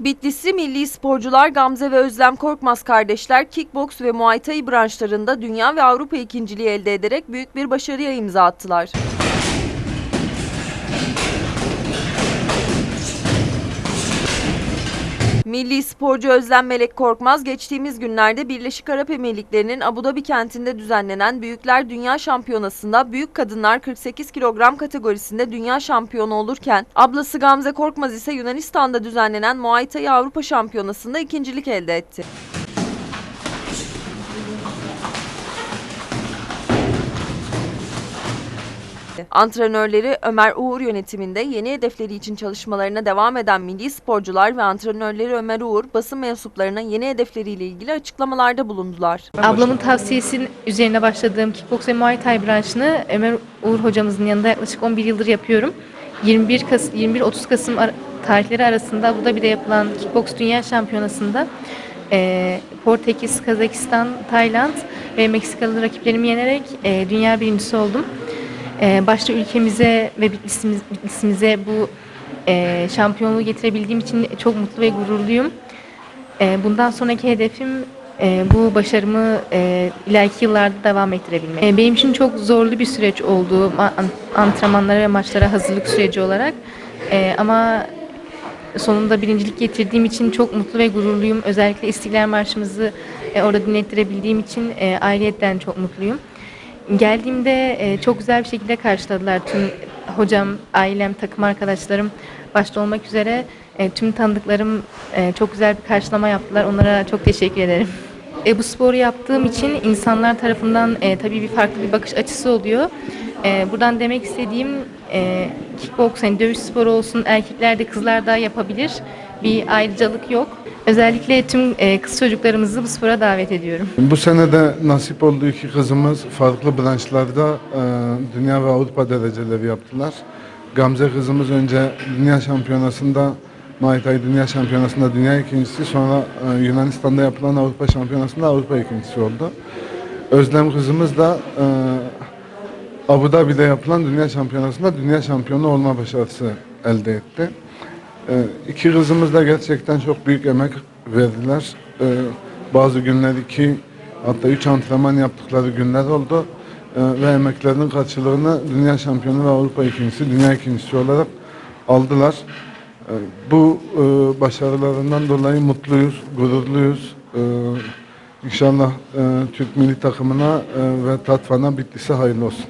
Bitlisli milli sporcular Gamze ve Özlem Korkmaz kardeşler kickboks ve muay thai branşlarında dünya ve Avrupa ikinciliği elde ederek büyük bir başarıya imza attılar. Milli sporcu Özlem Melek Korkmaz geçtiğimiz günlerde Birleşik Arap Emirlikleri'nin Abu Dhabi kentinde düzenlenen Büyükler Dünya Şampiyonası'nda büyük kadınlar 48 kilogram kategorisinde dünya şampiyonu olurken ablası Gamze Korkmaz ise Yunanistan'da düzenlenen Muay Thai Avrupa Şampiyonası'nda ikincilik elde etti. Antrenörleri Ömer Uğur yönetiminde yeni hedefleri için çalışmalarına devam eden milli sporcular ve antrenörleri Ömer Uğur basın mensuplarına yeni hedefleriyle ilgili açıklamalarda bulundular. Ablamın tavsiyesinin üzerine başladığım kickboks ve muay thai branşını Ömer Uğur hocamızın yanında yaklaşık 11 yıldır yapıyorum. 21 Kasım 21-30 Kasım ar- tarihleri arasında Abu Dhabi'de yapılan kickboks dünya şampiyonasında eee, Portekiz, Kazakistan, Tayland ve Meksikalı rakiplerimi yenerek eee, dünya birincisi oldum. Eee, başta ülkemize ve Bitlisimiz, Bitlisimize bu eee, şampiyonluğu getirebildiğim için çok mutlu ve gururluyum. Eee, bundan sonraki hedefim eee, bu başarımı ileriki yıllarda devam ettirebilmek. Eee, benim için çok zorlu bir süreç oldu ma- an- antrenmanlara ve maçlara hazırlık süreci olarak. Ama sonunda birincilik getirdiğim için çok mutlu ve gururluyum. Özellikle İstiklal Marşımızı e, orada dinlettirebildiğim için e, ayrıyetten çok mutluyum. Geldiğimde e, çok güzel bir şekilde karşıladılar tüm hocam, ailem, takım arkadaşlarım başta olmak üzere e, tüm tanıdıklarım e, çok güzel bir karşılama yaptılar. Onlara çok teşekkür ederim. E, bu sporu yaptığım için insanlar tarafından e, tabii bir farklı bir bakış açısı oluyor. E, buradan demek istediğim e, kickbox, hani dövüş sporu olsun erkekler de kızlar da yapabilir. Bir ayrıcalık yok. Özellikle tüm e, kız çocuklarımızı bu spora davet ediyorum. Bu sene de nasip oldu ki kızımız farklı branşlarda e, dünya ve Avrupa dereceleri yaptılar. Gamze kızımız önce dünya şampiyonasında Muay dünya şampiyonasında dünya ikincisi sonra e, Yunanistan'da yapılan Avrupa şampiyonasında Avrupa ikincisi oldu. Özlem kızımız da e, Abu Dhabi'de yapılan dünya şampiyonasında dünya şampiyonu olma başarısı elde etti. Ee, iki kızımız da gerçekten çok büyük emek verdiler. Ee, bazı günler iki hatta üç antrenman yaptıkları günler oldu. Ee, ve emeklerinin karşılığını dünya şampiyonu ve Avrupa ikincisi, dünya ikincisi olarak aldılar. Ee, bu e, başarılarından dolayı mutluyuz, gururluyuz. Ee, İnşallah e, Türk milli takımına e, ve Tatvan'a Bitlis'e hayırlı olsun.